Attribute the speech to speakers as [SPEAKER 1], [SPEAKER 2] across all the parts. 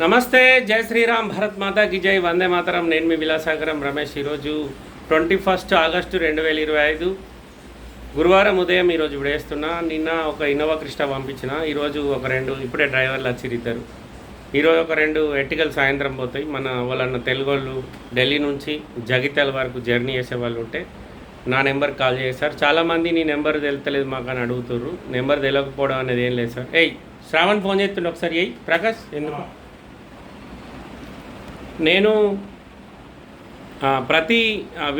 [SPEAKER 1] నమస్తే జై శ్రీరామ్ భరత్ మాతాకి జై. వందే మాతరం. నేను మీ విలాసాగరం రమేష్. ఈరోజు ట్వంటీ ఫస్ట్ ఆగస్టు రెండు వేల ఇరవై ఐదు. గురువారం ఉదయం ఈరోజు విడేస్తున్నా. నిన్న ఒక ఇన్నోవా క్రిస్టా పంపించిన. ఈరోజు ఒక రెండు ఇప్పుడే డ్రైవర్లు వచ్చిరు ఇద్దరు ఈరోజు ఒక రెండు ఎట్టికలు సాయంత్రం పోతాయి. మన వాళ్ళన్న తెలుగు వాళ్ళు ఢిల్లీ నుంచి జగిత్యాల వరకు జర్నీ చేసే వాళ్ళు ఉంటే నా నెంబర్ కాల్ చేశారు చాలామంది నీ నెంబర్ తెలుతలేదు మాకు అని అడుగుతుర్రు. నెంబర్ తెలియకపోవడం అనేది ఏం లేదు సార్. ఏయ్ శ్రావణ్ ఫోన్ చేస్తుండే ఒకసారి ఏయ్ ప్రకాష్ ఎందుకు? నేను ప్రతి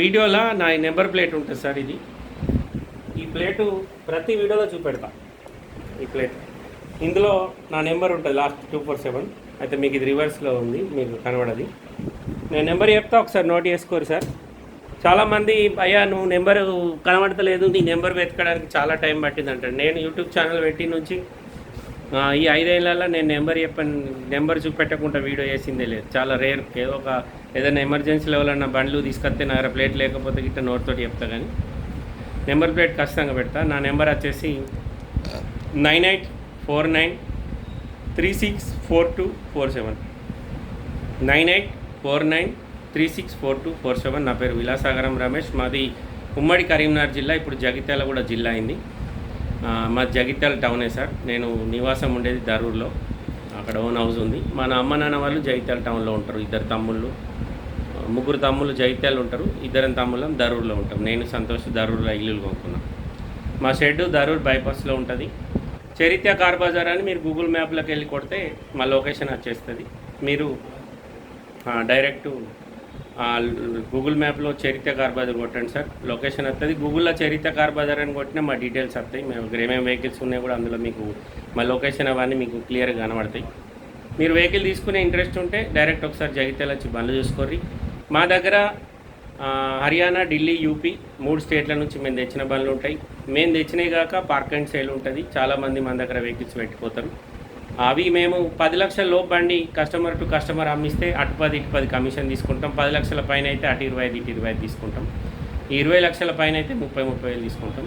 [SPEAKER 1] వీడియోలో నా ఈ నెంబర్ ప్లేట్ ఉంటుంది సార్ ఇది. ఈ ప్లేటు ప్రతి వీడియోలో చూపెడతా. ఈ ప్లేట్. ఇందులో నా నెంబర్ ఉంటుంది లాస్ట్ టూ ఫోర్ సెవెన్. అయితే మీకు ఇది రివర్స్లో ఉంది మీకు కనబడది. నేను నెంబర్ చెప్తా ఒకసారి నోట్ చేసుకోరు సార్. చాలామంది అయ్యా నువ్వు నెంబర్ కనబడతలేదు నీ నెంబర్ వెతకడానికి చాలా టైం పట్టింది అంటాడు నేను యూట్యూబ్ ఛానల్ పెట్టి నుంచి ఈ ఐదేళ్ళలో నేను నెంబర్ చెప్పని నెంబర్ చూపెట్టకుండా వీడియో వేసిందే లేదు. చాలా రేర్. ఏదో ఒక ఏదైనా ఎమర్జెన్సీ లెవెల్ బండ్లు తీసుకొస్తే నా ప్లేట్ లేకపోతే గిట్ట నోట్తో చెప్తా కానీ నెంబర్ ప్లేట్ ఖచ్చితంగా పెడతా. నా నెంబర్ వచ్చేసి nine eight four nine three six four two four seven. Nine eight four nine three six four two four seven. నా పేరు విలాసాగరం రమేష్. మాది ఉమ్మడి కరీంనగర్ జిల్లా. ఇప్పుడు జగిత్యాల కూడా జిల్లా అయింది. మా జగిత్యాల టౌనే సార్. నేను నివాసం ఉండేది దరూర్లో. అక్కడ ఓన్ హౌస్ ఉంది. మా అమ్మ నాన్న వాళ్ళు జగిత్యాల టౌన్లో ఉంటారు. ఇద్దరు తమ్ముళ్ళు. ముగ్గురు తమ్ముళ్ళు జగిత్యాలు ఉంటారు. ఇద్దరం తమ్ముళ్ళం దరూర్లో ఉంటాం. నేను సంతోష్ దరూర్లో ఇల్లులు కొనుక్కున్నాం. మా షెడ్ దరూర్ బైపాస్లో ఉంటుంది. చరిత్ర కార్ బజార్ అని మీరు గూగుల్ మ్యాప్లోకి వెళ్ళి కొడితే మా లొకేషన్ వచ్చేస్తుంది. మీరు డైరెక్టు డైరెక్ట్ గూగుల్ మ్యాప్లో చరిత్ర కార్ బజార్ కొట్టండి సార్. లొకేషన్ వస్తుంది గూగుల్లో చరిత్ర కార్ బజార్ అని కొట్టినా మా డీటెయిల్స్ వస్తాయి మేము ఏమేమి వెహికల్స్ ఉన్నాయి కూడా అందులో మీకు మా లొకేషన్ అవన్నీ మీకు క్లియర్గా కనబడతాయి. మీరు వెహికల్ తీసుకునే ఇంట్రెస్ట్ ఉంటే డైరెక్ట్ ఒకసారి జగిత్యాల వచ్చి బండ్లు చూసుకోర్రి. మా దగ్గర హర్యానా ఢిల్లీ యూపీ మూడు స్టేట్ల నుంచి మేము తెచ్చిన బండ్లు ఉంటాయి. మేము తెచ్చినవి కాక పార్క్ అండ్ సేల్ ఉంటుంది. చాలామంది మన దగ్గర వెహికల్స్ పెట్టిపోతారు అవి మేము పది లక్షల లోపు బండి కస్టమర్ టు కస్టమర్ అమ్మిస్తే అటు పది ఇటు పది కమిషన్ తీసుకుంటాం. పది లక్షల పైన అయితే అటు ఇరవై ఐదు ఇటు ఇరవై ఐదు తీసుకుంటాం. ఇరవై లక్షల పైన అయితే ముప్పై ముప్పై వేలు తీసుకుంటాం.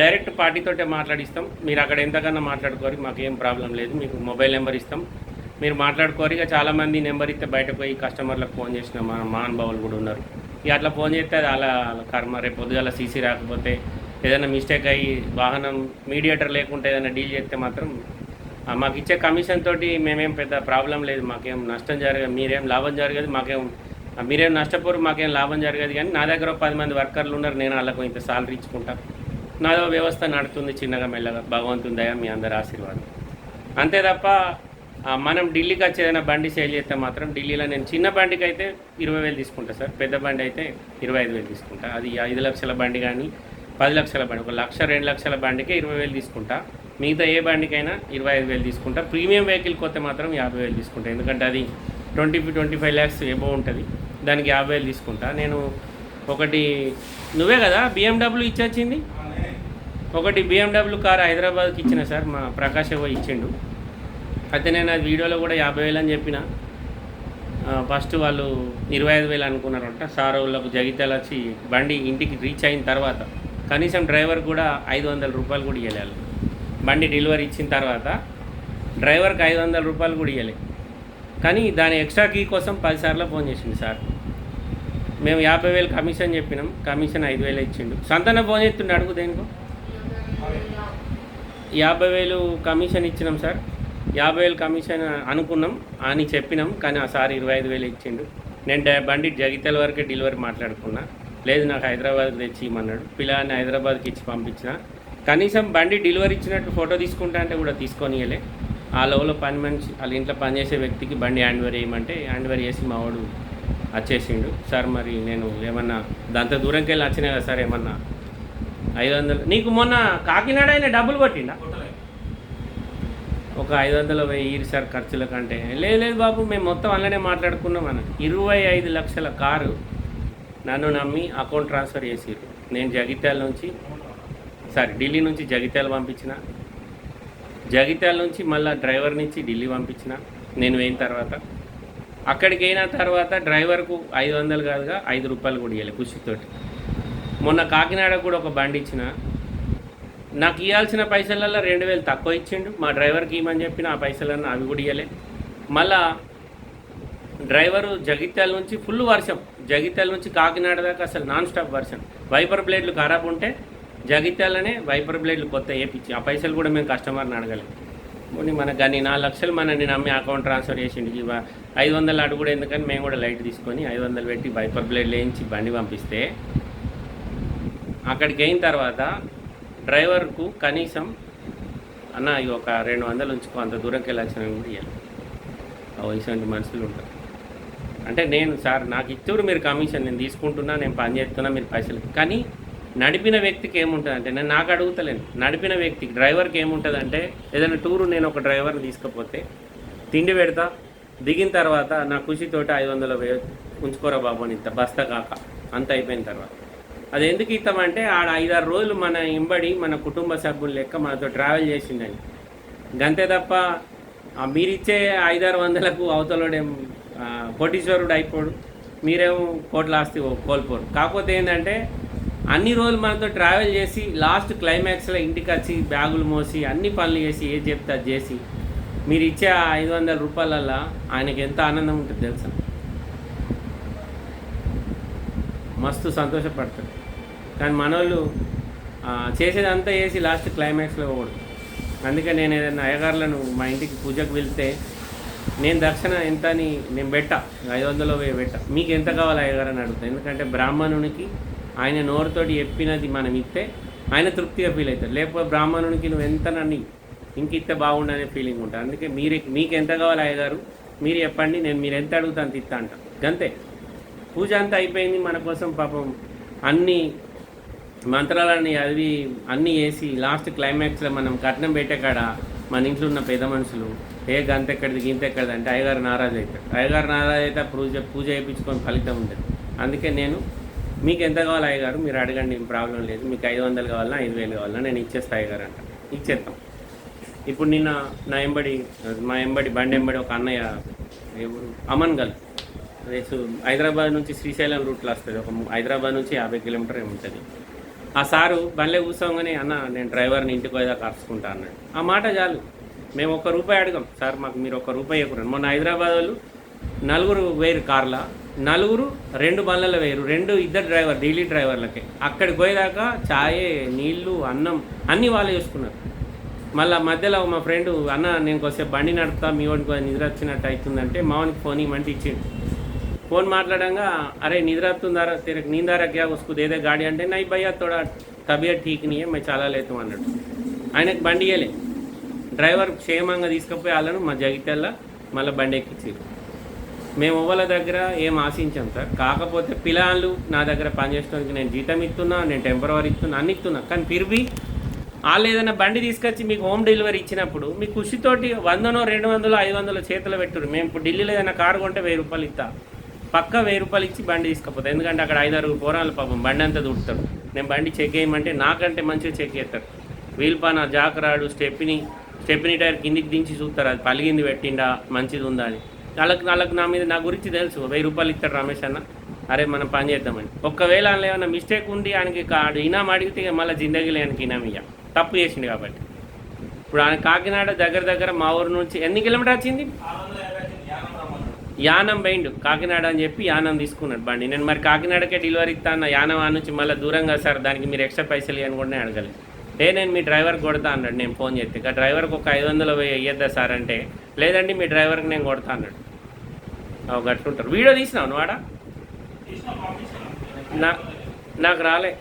[SPEAKER 1] డైరెక్ట్ పార్టీతోటే మాట్లాడిస్తాం. మీరు అక్కడ ఎంతకన్నా మాట్లాడుకోరు మాకు ఏం ప్రాబ్లం లేదు. మీకు మొబైల్ నెంబర్ ఇస్తాం. మీరు మాట్లాడుకోరు. ఇక చాలామంది నెంబర్ ఇస్తే బయటకు పోయి కస్టమర్లకు ఫోన్ చేసిన మా మహానుభావులు కూడా ఉన్నారు. ఇక అట్లా ఫోన్ చేస్తే అది అలా కర్మ. రేపు పొద్దుగాల సీసీ రాకపోతే ఏదైనా మిస్టేక్ అయ్యి వాహనం మీడియేటర్ లేకుండా ఏదైనా డీల్ చేస్తే మాత్రం మాకు ఇచ్చే కమిషన్ తోటి మేమేం పెద్ద ప్రాబ్లం లేదు మాకేం నష్టం జరగదు మీరేం లాభం జరగదు మాకేం మీరేం నష్టపోరు మాకేం లాభం జరగదు కానీ నా దగ్గర పది మంది వర్కర్లు ఉన్నారు నేను వాళ్ళకు ఇంత సాలరీ ఇచ్చుకుంటా. నాదో వ్యవస్థ నడుతుంది చిన్నగా మెల్లగా భగవంతుని దయ మీ అందరి ఆశీర్వాదం. అంతే తప్ప మనం ఢిల్లీకి వచ్చి ఏదైనా బండి సేల్ చేస్తే మాత్రం ఢిల్లీలో నేను చిన్న బండికి అయితే ఇరవై వేలు తీసుకుంటా సార్ పెద్ద బండి అయితే ఇరవై ఐదు వేలు తీసుకుంటా. అది ఐదు లక్షల బండి కానీ పది లక్షల బండి ఒక లక్ష రెండు లక్షల బండికే ఇరవై వేలు తీసుకుంటా. మిగతా ఏ బండికైనా ఇరవై ఐదు వేలు తీసుకుంటా. ప్రీమియం వెహికల్ కొత్త మాత్రం యాభై వేలు తీసుకుంటా. ఎందుకంటే అది twenty twenty five lakhs above ఉంటుంది. దానికి యాభై వేలు తీసుకుంటా. నేను ఒకటి నువ్వే కదా బిఎండబ్ల్యూ ఇచ్చొచ్చింది? ఒకటి బిఎండబ్ల్యూ కార్ హైదరాబాద్కి ఇచ్చిన సార్. మా ప్రకాష్ ఏవో ఇచ్చిండు. అయితే నేను అది వీడియోలో కూడా యాభై వేలు అని చెప్పిన. ఫస్ట్ వాళ్ళు ఇరవై ఐదు వేలు అనుకున్నారంట. సార్ వాళ్ళకు జగిత్యాల వచ్చి బండి ఇంటికి రీచ్ అయిన తర్వాత కనీసం డ్రైవర్ కూడా ఐదు వందల రూపాయలు కూడా ఇవ్వలేదు బండి డెలివరీ ఇచ్చిన తర్వాత డ్రైవర్కి ఐదు వందల రూపాయలు కూడా ఇవ్వలే కానీ దాని ఎక్స్ట్రా కీ కోసం పదిసార్లు ఫోన్ చేసింది సార్. మేము యాభై వేలు కమిషన్ చెప్పినాం కమిషన్ ఐదు వేలు ఇచ్చిండు. సంతాన ఫోన్ చేస్తుండే అడుగు దేనికో. యాభై వేలు కమిషన్ ఇచ్చినాం సార్. యాభై వేలు కమిషన్ అనుకున్నాం అని చెప్పినాం కానీ ఆ సార్ ఇరవై ఐదు వేలు ఇచ్చిండు. నేను బండి జగిత్యాల వరకే డెలివరీ మాట్లాడుకున్నా. లేదు నాకు హైదరాబాద్కి తెచ్చి ఇమ్మన్నాడు పిల్లని హైదరాబాద్కి ఇచ్చి పంపించిన. కనీసం బండి డెలివరీ ఇచ్చినట్టు ఫోటో తీసుకుంటా అంటే కూడా తీసుకొనియలే. ఆ లోపల పని మనిషి వాళ్ళ ఇంట్లో పనిచేసే వ్యక్తికి బండి హ్యాండ్ ఓవర్ చేయమంటే హ్యాండ్ ఓవర్ చేసి మా వాడు వచ్చేసిండు. సార్ మరి నేను ఏమన్నా దాంతో దూరంకి వెళ్ళి వచ్చినా కదా సార్ ఏమన్నా ఐదు వందలు నీకు మొన్న కాకినాడ అయినా డబ్బులు కొట్టిండా? ఒక ఐదు వందల వెయ్యి సార్ ఖర్చుల కంటే. లేదు లేదు బాబు మేము మొత్తం అలానే మాట్లాడుకున్నాం అన్న ఇరవై ఐదు లక్షల కారు నన్ను నమ్మి అకౌంట్ ట్రాన్స్ఫర్ చేసిర్రు. నేను జగిత్యాల నుంచి సారీ ఢిల్లీ నుంచి జగిత్యాల పంపించిన. జగిత్యాల నుంచి మళ్ళీ డ్రైవర్ నుంచి ఢిల్లీ పంపించిన. నేను పోయిన తర్వాత. అక్కడికి అయిన తర్వాత డ్రైవర్కు ఐదు వందలు కాదుగా ఐదు రూపాయలు కూడా ఇవ్వాలి కుషితోటి మొన్న కాకినాడ కూడా ఒక బండి ఇచ్చిన. నాకు ఇవ్వాల్సిన పైసలల్లో రెండు వేలు తక్కువ ఇచ్చిండు. మా డ్రైవర్కి ఇవ్వమని చెప్పిన ఆ పైసలన్నీ అవి కూడా ఇవ్వలే మళ్ళా డ్రైవరు జగిత్యాల నుంచి ఫుల్ వర్షం. జగిత్యాల నుంచి కాకినాడ దాకా అసలు నాన్ స్టాప్ వర్షం. వైపర్ బ్లేడ్లు ఖరాబ్ ఉంటే జగిత్యాలనే వైపర్ బ్లేడ్లు కొత్త వేయించి ఆ పైసలు కూడా మేము కస్టమర్ని అడగలేదు పోనీ మనకు కానీ నాలుగు లక్షలు మనని నమ్మి అకౌంట్ ట్రాన్స్ఫర్ చేసిండు ఇవ ఐదు వందలు అడుగు కూడా ఎందుకని మేము కూడా లైట్ తీసుకొని ఐదు వందలు పెట్టి వైపర్ బ్లేడ్ వేయించి బండి పంపిస్తే అక్కడికి అయిన తర్వాత డ్రైవర్కు కనీసం అన్న ఇవి ఒక రెండు వందలు ఉంచుకో అంత దూరంకి వెళ్ళాల్సిన కూడా ఇవ్వాలి ఆ ఇటువంటి మనుషులు ఉంటారు. అంటే నేను సార్ నాకు ఇచ్చారు మీరు కమిషన్ నేను తీసుకుంటున్నా నేను పని చేస్తున్నా మీరు పైసలు కానీ నడిపిన వ్యక్తికి ఏముంటుంది అంటే నేను నాకు అడుగుతలేను. నడిపిన వ్యక్తికి డ్రైవర్కి ఏముంటుంది అంటే ఏదైనా టూరు నేను ఒక డ్రైవర్ని తీసుకపోతే తిండి పెడతా దిగిన తర్వాత నా ఖుషితోటి ఐదు వందల వే ఉంచుకోరా బాబు అని ఇంత బస్తా కాక. అంత అయిపోయిన తర్వాత. అది ఎందుకు ఇస్తామంటే ఆడ ఐదారు రోజులు మన ఇంబడి మన కుటుంబ సభ్యులు లెక్క మనతో ట్రావెల్ చేసిందని గంతే తప్ప మీరిచ్చే ఐదారు వందలకు అవతలడేం కోటీశ్వరుడు అయిపోడు. మీరేమో కోట్ల ఆస్తి కోల్పోరు. కాకపోతే ఏంటంటే అన్ని రోజులు మనతో ట్రావెల్ చేసి లాస్ట్ క్లైమాక్స్లో ఇంటికి వచ్చి బ్యాగులు మోసి అన్ని పనులు చేసి ఏది చెప్తే అది చేసి మీరు ఇచ్చే ఆ ఐదు వందల రూపాయలల్లో ఆయనకి ఎంత ఆనందం ఉంటుంది తెలుసా? మస్తు సంతోషపడతాడు. కానీ మనోళ్ళు చేసేదంతా చేసి లాస్ట్ క్లైమాక్స్లో పోకూడదు. అందుకే నేను ఏదైనా అయ్యగారులను మా ఇంటికి పూజకు వెళ్తే నేను దక్షిణ ఎంత అని నేను పెట్ట. ఐదు వందలు వెయ్యి పెట్ట. మీకు ఎంత కావాలి అయ్యగారు అని అడుగుతాను ఎందుకంటే బ్రాహ్మణునికి ఆయన నోరుతోటి చెప్పినది మనం ఇస్తే ఆయన తృప్తిగా ఫీల్ అవుతారు. లేకపోతే బ్రాహ్మణునికి నువ్వు ఎంత నన్ను ఇంక ఇస్తే బాగుండనే ఫీలింగ్ ఉంటుంది. అందుకే మీరు మీకు ఎంత కావాలి అయ్యగారు? మీరు చెప్పండి నేను మీరు ఎంత అడుగుతా అంత ఇస్తా అంట. అంతే పూజ అంతా అయిపోయింది మన కోసం పాపం అన్ని మంత్రాలన్నీ అవి అన్నీ వేసి లాస్ట్ క్లైమాక్స్లో మనం కట్నం పెట్టే కాడ మన ఇంట్లో ఉన్న పెద్ద మనుషులు ఏ గంత ఎక్కడిది గింత ఎక్కడిది? అంటే అయ్యగారు నారాజు అవుతాడు అయ్యగారు నారాజు అయితే పూజ పూజ చేయించుకొని ఫలితం ఉండదు. అందుకే నేను మీకు ఎంత కావాలి అయ్యగారు? మీరు అడగండి ఏం ప్రాబ్లం లేదు. మీకు ఐదు వందలు కావాలన్నా ఐదు వేలు కావాలన్నా నేను ఇచ్చేస్తా అయ్యగారు అంట. ఇచ్చేస్తాం ఇప్పుడు నిన్న నా ఎంబడి మా ఎంబడి బండి ఎంబడి ఒక అన్నయ్య ఎవరు? అమన్ గల్. హైదరాబాద్ నుంచి శ్రీశైలం రూట్లో వస్తుంది. ఒక హైదరాబాద్ నుంచి యాభై కిలోమీటర్ ఉంటుంది ఆ సారు బండ్లే కూర్చోగానే అన్న నేను డ్రైవర్ని ఇంటికి పోయేదాకా అరుచుకుంటా అన్నాడు. ఆ మాట చాలు. మేము ఒక్క రూపాయి అడగం. సార్ మాకు మీరు ఒక్క రూపాయి ఇవ్వకూడదు. మొన్న హైదరాబాద్ వాళ్ళు నలుగురు వేరు కార్ల నలుగురు రెండు బండ్లలో వేరు రెండు ఇద్దరు డ్రైవర్ డైలీ డ్రైవర్లకే. అక్కడికి పోయేదాకా చాయ్ నీళ్ళు అన్నం అన్నీ వాళ్ళు చేసుకున్నారు. మళ్ళీ మధ్యలో మా ఫ్రెండ్ అన్న నేను కొద్దిసేపు బండి నడుపుతా మీ వాడికి నిద్ర వచ్చినట్టు అవుతుందంటే మా వానికి ఫోన్ ఇవ్వమంటే ఇచ్చిండు. ఫోన్ మాట్లాడంగా అరే నిద్ర వస్తుందారా తెరకు నీందారా క్యా ఉసుకు దేదే గాడి అంటే నై భయ్యా తోడా తబియత్ ఠీక్ నీ హై, మై చాలా లేతం అన్నాడు. ఆయనకు బండి ఇయ్యలే. డ్రైవర్ క్షేమంగా తీసుకుపోయి వాళ్ళను మా జగిత్యాల మళ్ళీ బండి ఎక్కించారు మేము వాళ్ళ దగ్గర ఏం ఆశించాం సార్? కాకపోతే పిల్లలు నా దగ్గర పనిచేయడానికి నేను జీతం ఇస్తున్నా నేను టెంపరవరీ ఇస్తున్నా అన్ని ఇస్తున్నా. కానీ పిరివి వాళ్ళు ఏదైనా బండి తీసుకొచ్చి మీకు హోమ్ డెలివరీ ఇచ్చినప్పుడు మీ కృషితోటి వందనో రెండు వందలు ఐదు వందలు చేతిలో పెట్టురు మేము ఇప్పుడు ఢిల్లీలో ఏదైనా కారు కొంటే వెయ్యి రూపాయలు ఇస్తా. పక్క వెయ్యి రూపాయలు ఇచ్చి బండి తీసుకపోతాం. ఎందుకంటే అక్కడ ఐదారు పోరాలు పాపం బండి అంతా దుడుతాడు. నేను బండి చెక్ చేయమంటే నాకంటే మంచిగా చెక్ చేస్తాడు. వీల్ పాన జాకరాడు స్టెప్ని స్టెప్ని టైర్ కిందికి దించి చూస్తారు. అది పలిగింది పెట్టిండా మంచిది ఉందా అని. వాళ్ళకి వాళ్ళకి నా మీద నా గురించి తెలుసు. వెయ్యి రూపాయలు ఇస్తాడు రమేష్ అన్న. అరే మనం పని చేద్దామని. ఒక్కవేళ అందులో ఏమైనా మిస్టేక్ ఉండి ఆయనకి కాడు ఇనాం అడిగితే ఇక మళ్ళీ జిందగీలో ఆయనకి ఇనాం ఇయ్య. తప్పు చేసిండు కాబట్టి. ఇప్పుడు ఆయన కాకినాడ దగ్గర దగ్గర మా ఊరు నుంచి ఎన్ని కిలోమీటర్ వచ్చింది? యానం పోయిండు కాకినాడ అని చెప్పి యానం తీసుకున్నాడు బండి. నేను మరి కాకినాడకే డెలివరీ ఇస్తాను యానం ఆ నుంచి మళ్ళీ దూరంగా సార్ దానికి మీరు ఎక్స్ట్రా పైసలు ఇవ్వని కూడా నేను అడగలేదు. లే నేను మీ డ్రైవర్ కొడతా అన్నాడు నేను ఫోన్ చేస్తే. ఇక డ్రైవర్కి ఒక ఐదు వందలు ఇయ్యద్దా సార్ అంటే లేదండి మీ డ్రైవర్కి నేను కొడతా అన్నాడు. అవి గట్లుంటారు వీడియో తీసినావు నువ్వు నా నాకు రాలే.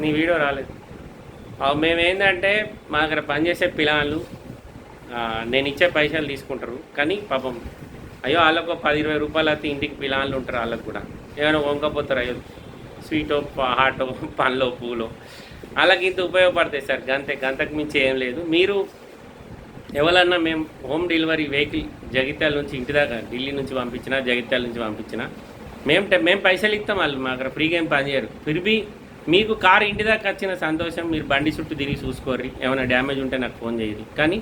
[SPEAKER 1] నీ వీడియో రాలేదు. అవి మేము ఏంటంటే మా దగ్గర పనిచేసే పిలాన్లు నేను ఇచ్చే పైసలు తీసుకుంటారు. కానీ పాపం అయ్యో వాళ్ళకు ఒక పది ఇరవై రూపాయలు అయితే ఇంటికి పిల్లలు ఉంటారు వాళ్ళకు కూడా. ఏమైనా వంకపోతారు అయ్యో స్వీటో హాటో పండ్లో పూలో వాళ్ళకి ఇంత ఉపయోగపడతాయి సార్ గంతే గంతకు మించి ఏం లేదు. మీరు ఎవరన్నా మేము హోమ్ డెలివరీ వెహికల్ జగిత్యాల నుంచి ఇంటి దాకా ఢిల్లీ నుంచి పంపించినా జగిత్యాల నుంచి పంపించినా మేము మేము పైసలు ఇస్తాం వాళ్ళు మా దగ్గర ఫ్రీగా ఏం పనిచేయరు ఫిర్బీ మీకు కారు ఇంటి దాకా వచ్చిన సంతోషం మీరు బండి చుట్టూ తిరిగి చూసుకోర్రి. ఏమైనా డ్యామేజ్ ఉంటే నాకు ఫోన్ చేయరు కానీ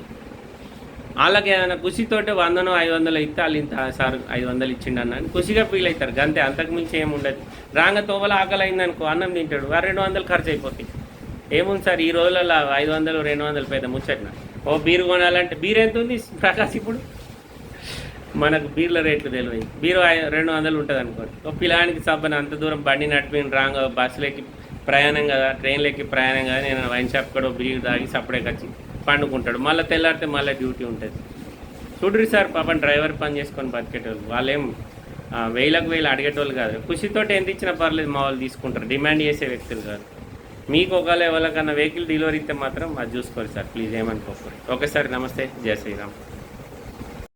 [SPEAKER 1] వాళ్ళకి ఏమైనా ఖుషితోటి వందనో ఐదు వందలు ఇస్తే వాళ్ళు ఇంత సార్ ఐదు వందలు ఇచ్చిండు అన్న అని ఖుషిగా ఫీల్ అవుతారు. గంతే అంతకుమించి ఏముండదు రాంగ తోవల ఆకలి అయిందనుకో అన్నం తింటాడు. ఆ రెండు వందలు ఖర్చు అయిపోతాయి ఏముంది సార్ ఈ రోజులలో ఐదు వందలు రెండు వందలు పెద్ద ముచ్చట్న? ఓ బీరు కొనాలంటే బీర్ ఎంత ఉంది ప్రకాశ్ ఇప్పుడు? మనకు బీర్ల రేట్లు తెలియదు బీరు ఐ- రెండు వందలు ఉంటుంది అనుకోండి ఓ పిల్లానికి సబ్బని అంత దూరం బండి నడిపిన రాంగ్ బస్సులకి ప్రయాణం కదా ట్రైన్లకి ప్రయాణం కదా నేను వైన్ షాప్ కూడా బీరు తాగి సప్పుడే వచ్చింది పండుకుంటాడు. మళ్ళీ తెల్లారితే మళ్ళీ డ్యూటీ ఉంటుంది. చూడరు సార్ పాపం డ్రైవర్ పని చేసుకొని బతికేటోళ్ళు. వాళ్ళేం వేలకు వేలు అడిగేటోళ్ళు కాదు. ఖుషితోటి ఎంత ఇచ్చినా పర్లేదు మా వాళ్ళు తీసుకుంటారు. డిమాండ్ చేసే వ్యక్తులు కాదు. మీకు ఒకవేళ ఎవరికన్నా వెహికల్ డెలివరీ ఇస్తే మాత్రం అది చూసుకోరు సార్. ప్లీజ్ ఏమనుకోకూడదు. ఓకే సార్ నమస్తే. జయ శ్రీరామ్.